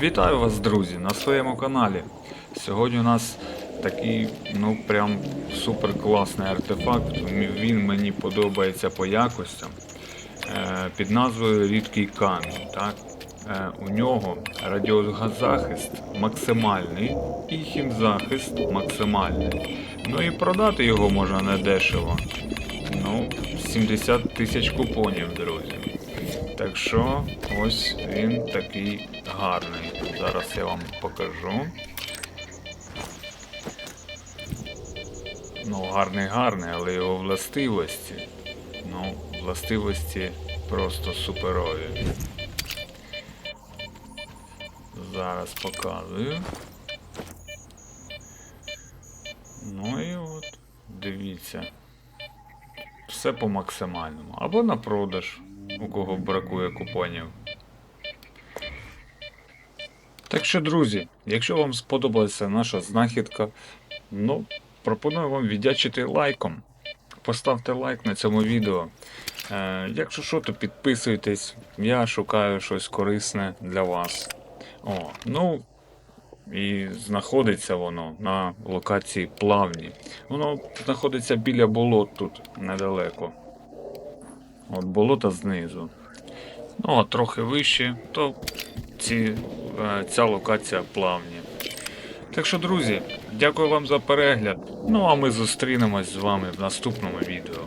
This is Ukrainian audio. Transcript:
Вітаю вас, друзі, на своєму каналі. Сьогодні у нас такий, ну прям супер класний артефакт. Він мені подобається по якостям. Е, під назвою Рідкий камінь. Так? Е, у нього радіозахист максимальний і хімзахист максимальний. Ну і продати його можна недешево. Ну, 70 тисяч купонів, друзі. Так що ось він такий гарний. Зараз я вам покажу. Ну, гарний гарний, але його властивості. Ну, властивості просто суперові. Зараз показую. Ну і от, дивіться. Все по максимальному. Або на продаж, у кого бракує купонів. Так що, друзі, якщо вам сподобалася наша знахідка, ну, пропоную вам віддячити лайком. Поставте лайк на цьому відео. Е, якщо що, то підписуйтесь. Я шукаю щось корисне для вас. О, ну, і знаходиться воно на локації плавні. Воно знаходиться біля болот тут недалеко. От болота знизу. Ну, а трохи вище, то ці, е, ця локація плавні. Так що, друзі, дякую вам за перегляд. Ну а ми зустрінемось з вами в наступному відео.